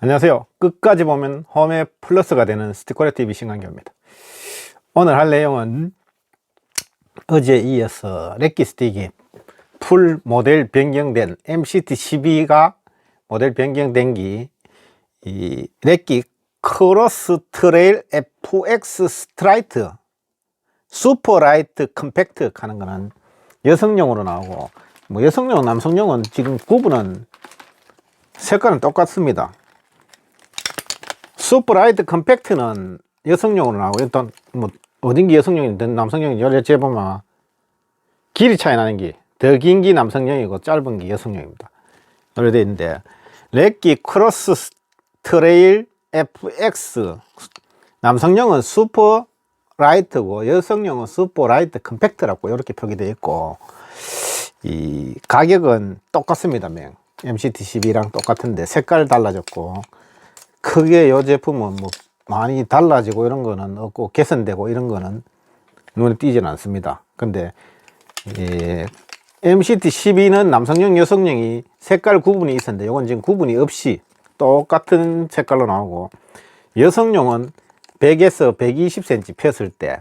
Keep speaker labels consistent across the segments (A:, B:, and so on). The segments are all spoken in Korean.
A: 안녕하세요. 끝까지 보면 홈의 플러스가 되는 스티커레 TV 신강교입니다. 오늘 할 내용은 어제에 이어서 렉기 스틱이 풀 모델 변경된 MCT 12가 모델 변경된 기, 이 렉기 크로스 트레일 FX 스트라이트 슈퍼라이트 컴팩트 하는 거는 여성용으로 나오고 뭐 여성용, 남성용은 지금 구분은 색깔은 똑같습니다. 슈퍼라이트 컴팩트는 여성용으로 나오고 일단 뭐 어딘 게 여성용이든 남성용이 여러 재보면 길이 차이 나는 게 더 긴 게 남성용이고 짧은 게 여성용입니다. 이렇게 돼 있는데 렉기 크로스 트레일 FX 남성용은 슈퍼 라이트고 여성용은 슈퍼 라이트 컴팩트라고 이렇게 표기되어 있고 이 가격은 똑같습니다. 맹. MCT 12랑 똑같은데 색깔 달라졌고 크게 이 제품은 뭐 많이 달라지고 이런 거는 없고 개선되고 이런 거는 눈에 띄지는 않습니다. 근데 이 MCT 12는 남성용, 여성용이 색깔 구분이 있었는데 이건 지금 구분이 없이 똑같은 색깔로 나오고 여성용은 100에서 120cm 폈을 때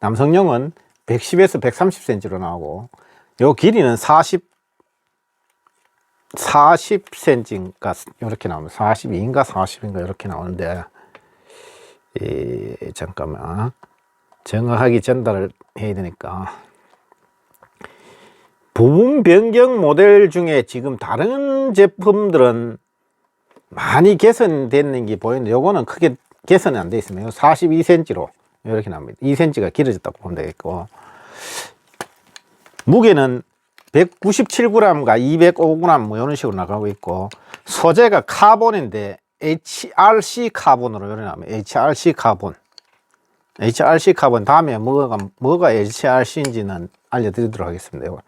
A: 남성용은 110에서 130cm로 나오고 요 길이는 40 40cm인가 이렇게 나옵니다. 42인가 40인가 이렇게 나오는데 이 잠깐만 정확하게 전달을 해야 되니까 부분 변경 모델 중에 지금 다른 제품들은 많이 개선됐는 게 보이는데 요거는 크게 개선이 안 돼 있습니다. 42cm로 이렇게 나옵니다. 2cm가 길어졌다고 보면 되겠고 무게는 197g과 205g 뭐 이런 식으로 나가고 있고 소재가 카본인데 HRC 카본으로 나옵니다. HRC 카본. HRC 카본 다음에 뭐가 뭐가 HRC인지는 알려드리도록 하겠습니다. 요-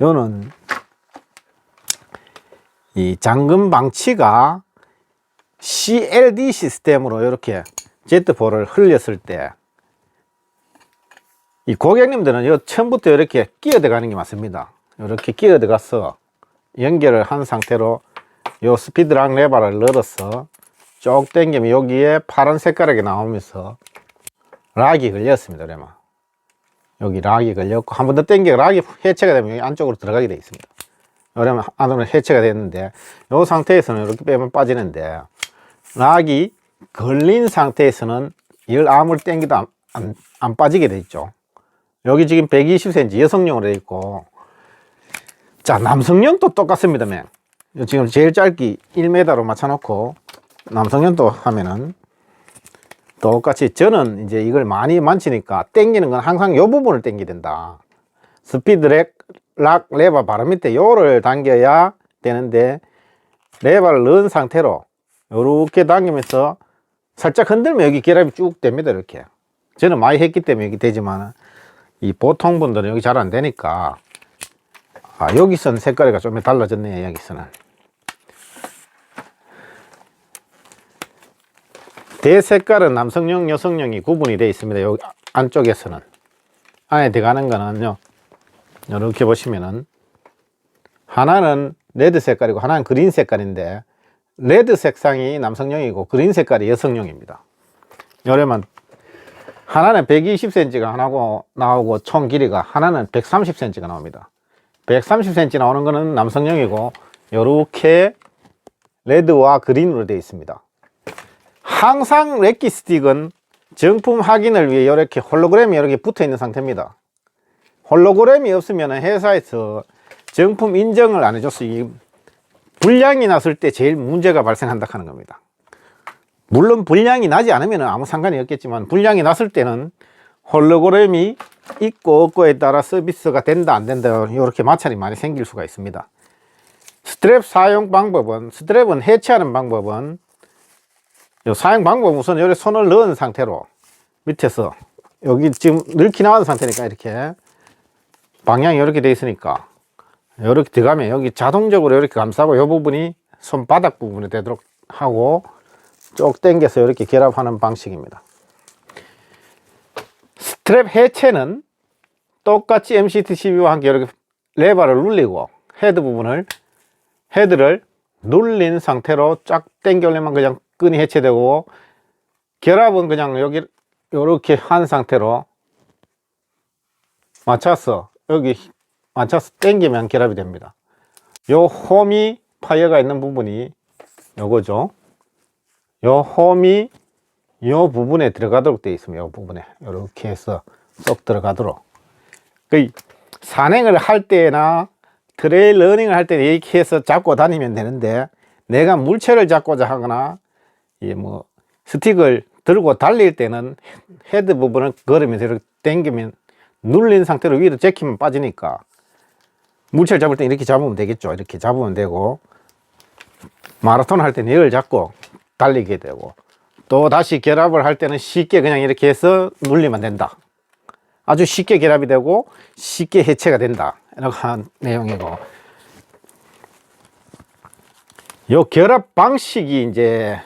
A: 요는 이 잠금 방치가 CLD 시스템으로 이렇게 제트볼을 흘렸을 때 이 고객님들은 요 처음부터 이렇게 끼어 들어가는 게 맞습니다. 이렇게 끼어 들어가서 연결을 한 상태로 요 스피드락 레버를 늘어서 쭉 당기면 여기에 파란 색깔하게 나오면서 락이 걸렸습니다. 그러면 여기 락이 걸렸고 한 번 더 당겨 락이 해체가 되면 여기 안쪽으로 들어가게 되어 있습니다. 그러면 안으로 해체가 됐는데 이 상태에서는 이렇게 빼면 빠지는데 락이 걸린 상태에서는 열 아무리 당기도 안, 안, 안 빠지게 돼 있죠. 여기 지금 120cm 여성용으로 돼 있고 자 남성용도 똑같습니다. 맨. 지금 제일 짧기 1m로 맞춰놓고 남성용도 하면은 똑같이 저는 이제 이걸 많이 만지니까 당기는 건 항상 이 부분을 당기야 된다. 스피드 렉, 락 레버 바로 밑에 요를 당겨야 되는데 레버를 넣은 상태로 요렇게 당기면서 살짝 흔들면 여기 결합이 쭉 됩니다. 이렇게. 저는 많이 했기 때문에 이게 되지만 이 보통 분들은 여기 잘 안 되니까 아, 여기서는 색깔이 좀 달라졌네요. 여기서는. 대색깔은 남성용, 여성용이 구분이 되어 있습니다. 여기 안쪽에서는. 안에 들어가는 거는요. 이렇게 보시면은 하나는 레드 색깔이고 하나는 그린 색깔인데 레드 색상이 남성용이고 그린 색깔이 여성용입니다. 여러분 하나는 120cm가 하나고 나오고 총 길이가 하나는 130cm가 나옵니다. 130cm 나오는 거는 남성용이고 이렇게 레드와 그린으로 되어 있습니다. 항상 렉기 스틱은 정품 확인을 위해 이렇게 홀로그램이 이렇게 붙어 있는 상태입니다. 홀로그램이 없으면 회사에서 정품 인정을 안 해줘서 이 불량이 났을 때 제일 문제가 발생한다 하는 겁니다. 물론 불량이 나지 않으면 아무 상관이 없겠지만 불량이 났을 때는 홀로그램이 있고 없고에 따라 서비스가 된다 안 된다 이렇게 마찰이 많이 생길 수가 있습니다. 스트랩 사용 방법은 스트랩은 해체하는 방법은 요 사용 방법은 우선 여기 손을 넣은 상태로 밑에서 여기 지금 넣기 나온 상태니까 이렇게 방향이 이렇게 돼 있으니까 이렇게 들어가면 여기 자동적으로 이렇게 감싸고 이 부분이 손바닥 부분이 되도록 하고 쭉 당겨서 이렇게 결합하는 방식입니다. 스트랩 해체는 똑같이 MCT12와 함께 이렇게 레버를 눌리고 헤드 부분을 헤드를 눌린 상태로 쫙 당겨 올리면 그냥 끈이 해체되고 결합은 그냥 여기 요렇게 한 상태로 맞춰서 여기 맞춰서 당기면 결합이 됩니다. 요 홈이 파이어가 있는 부분이 요거죠. 요 홈이 요 부분에 들어가도록 되어 있습니다. 요 부분에 이렇게 해서 쏙 들어가도록. 그 산행을 할 때나 트레일 러닝을 할때 이렇게 해서 잡고 다니면 되는데 내가 물체를 잡고자 하거나 이뭐 스틱을 들고 달릴 때는 헤드 부분을 걸으면서 이렇게 당기면 눌린 상태로 위로 제키면 빠지니까 물체를 잡을 때 이렇게 잡으면 되겠죠. 이렇게 잡으면 되고 마라톤 할 때는 이걸 잡고 달리게 되고 또 다시 결합을 할 때는 쉽게 그냥 이렇게 해서 눌리면 된다. 아주 쉽게 결합이 되고 쉽게 해체가 된다. 한 내용이고 요 결합 방식이 이제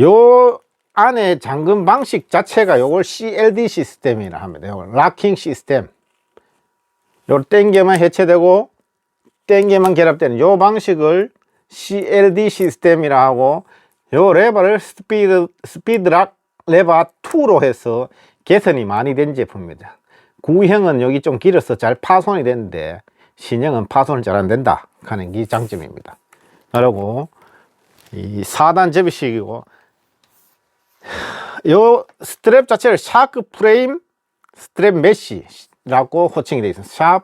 A: 요 안에 잠금 방식 자체가 요걸 CLD 시스템이라 합니다. 요걸 락킹 시스템. 요 땡겨만 해체되고 땡겨만 결합되는 요 방식을 CLD 시스템이라 하고 요 레버를 스피드 스피드락 레버 2로 해서 개선이 많이 된 제품입니다. 구형은 여기 좀 길어서 잘 파손이 되는데 신형은 파손을 잘안 된다 하는 게 장점입니다. 그리고 이 4단 접이식이고 요 스트랩 자체를 샤크 프레임 스트랩 메시라고 호칭이 되어 있습니다. 샤,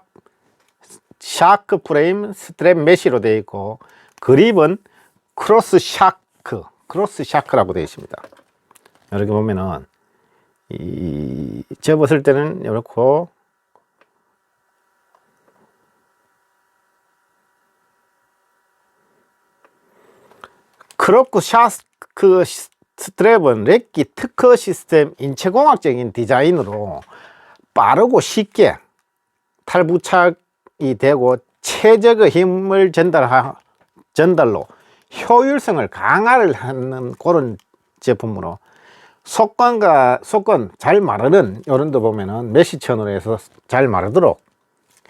A: 샤크 프레임 스트랩 메시로 되어 있고 그립은 크로스 샤크 크로스 샤크라고 되어 있습니다. 이렇게 보면은 이 접었을 때는 이렇게 크롭크 샤크 스트랩은 렉기 특허 시스템 인체공학적인 디자인으로 빠르고 쉽게 탈부착이 되고 최적의 힘을 전달하, 전달로 효율성을 강화를 하는 그런 제품으로 속건과 속건 잘 마르는 이런 데 보면은 메시천으로 해서 잘 마르도록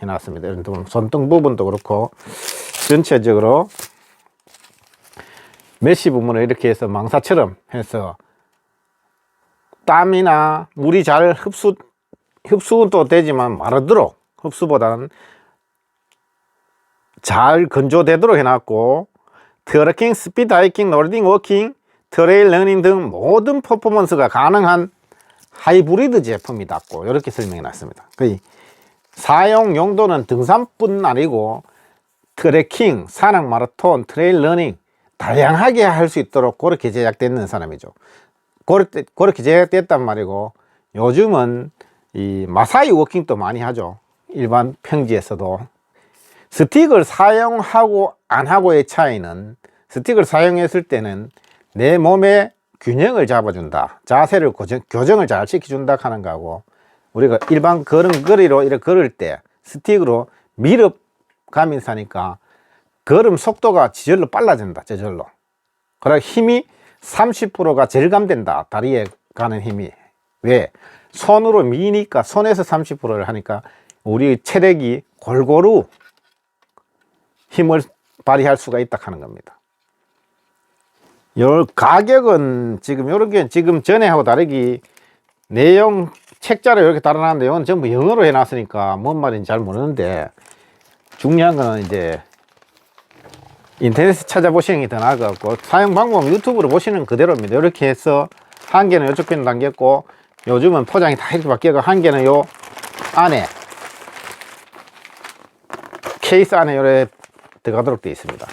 A: 해놨습니다. 이런 데 보면 손등 부분도 그렇고 전체적으로 메시 부분을 이렇게 해서 망사처럼 해서 땀이나 물이 잘 흡수 흡수도 되지만 마르도록 흡수보다는 잘 건조되도록 해놨고 트레킹, 스피드 하이킹, 노르딩 워킹, 트레일 러닝 등 모든 퍼포먼스가 가능한 하이브리드 제품이다 고 이렇게 설명해 놨습니다. 그 사용 용도는 등산뿐 아니고 트레킹, 산악 마라톤, 트레일 러닝 다양하게 할 수 있도록 그렇게 제작됐는 사람이죠. 그렇게 제작됐단 말이고 요즘은 이 마사이 워킹도 많이 하죠. 일반 평지에서도 스틱을 사용하고 안 하고의 차이는 스틱을 사용했을 때는 내 몸의 균형을 잡아준다. 자세를 고정, 교정을 잘 시켜준다 하는 거고 우리가 일반 걸음걸이로 이렇게 걸을 때 스틱으로 가면서 하니까 걸음 속도가 지절로 빨라진다. 저절로. 그래 힘이 30%가 절감된다. 다리에 가는 힘이. 왜? 손으로 미니까 손에서 30%를 하니까 우리 체력이 골고루 힘을 발휘할 수가 있다 하는 겁니다. 요 가격은 지금 요렇게 지금 전에하고 다르기 내용 책자로 이렇게 달아놨는데 이건 전부 영어로 해놨으니까 뭔 말인지 잘 모르는데 중요한 거는 이제 인터넷에 찾아보시는 게 더 나을 것 같고 사용 방법 유튜브로 보시는 그대로입니다. 이렇게 해서 한 개는 이쪽 편에 담겼고 요즘은 포장이 다 이렇게 바뀌어서 한 개는 요 안에 케이스 안에 요래 들어가도록 되어 있습니다.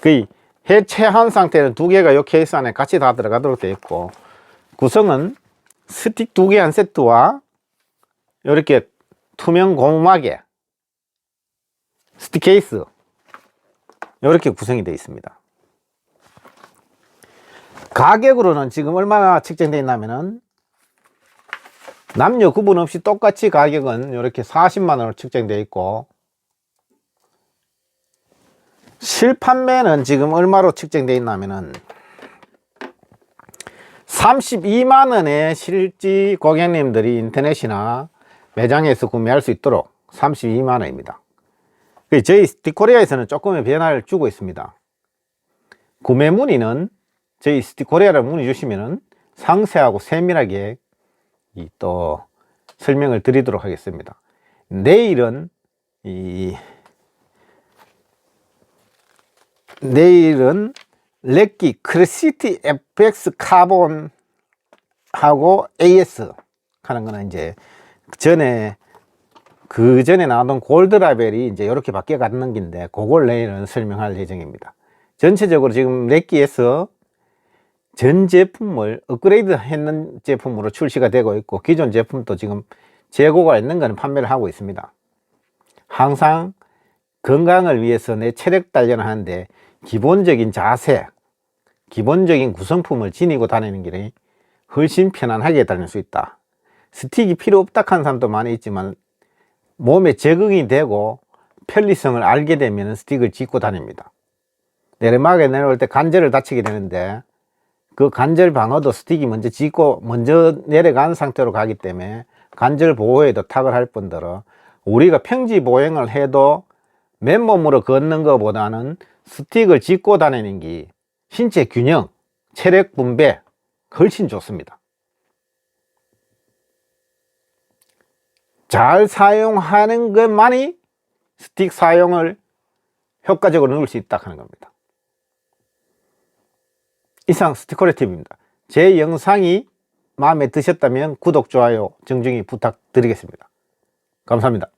A: 그 해체한 상태는 두 개가 요 케이스 안에 같이 다 들어가도록 되어 있고 구성은 스틱 두 개 한 세트와 이렇게 투명 고무막에 스틱 케이스 이렇게 구성이 되어 있습니다. 가격으로는 지금 얼마나 책정되어 있냐면은 남녀 구분 없이 똑같이 가격은 이렇게 40만 원으로 책정되어 있고 실판매는 지금 얼마로 책정되어 있냐면은 32만 원에 실지 고객님들이 인터넷이나 매장에서 구매할 수 있도록 32만 원입니다. 그 저희 스티코리아에서는 조금의 변화를 주고 있습니다. 구매 문의는 저희 스티코리아를 문의 주시면은 상세하고 세밀하게 이또 설명을 드리도록 하겠습니다. 내일은 이 내일은 렉기 크레시티 FX 카본 하고 AS 하는 거는 이제 전에 그 전에 나왔던 골드 라벨이 이제 이렇게 바뀌어 가는 긴데 그걸 내일은 설명할 예정입니다. 전체적으로 지금 렉기에서 전 제품을 업그레이드 했는 제품으로 출시가 되고 있고 기존 제품도 지금 재고가 있는 거는 판매를 하고 있습니다. 항상 건강을 위해서 내 체력 단련을 하는데 기본적인 자세, 기본적인 구성품을 지니고 다니는 길이 훨씬 편안하게 다닐 수 있다. 스틱이 필요 없다 하는 사람도 많이 있지만 몸에 적응이 되고 편리성을 알게 되면 스틱을 짚고 다닙니다. 내리막에 내려올 때 관절을 다치게 되는데 그 관절 방어도 스틱이 먼저 짚고 먼저 내려간 상태로 가기 때문에 관절 보호에도 탁을 할 뿐더러 우리가 평지 보행을 해도 맨몸으로 걷는 것보다는 스틱을 짚고 다니는 게 신체 균형, 체력 분배 훨씬 좋습니다. 잘 사용하는 것만이 스틱 사용을 효과적으로 넣을 수 있다 하는 겁니다. 이상 스티커레 TV입니다. 제 영상이 마음에 드셨다면 구독, 좋아요 정중히 부탁드리겠습니다. 감사합니다.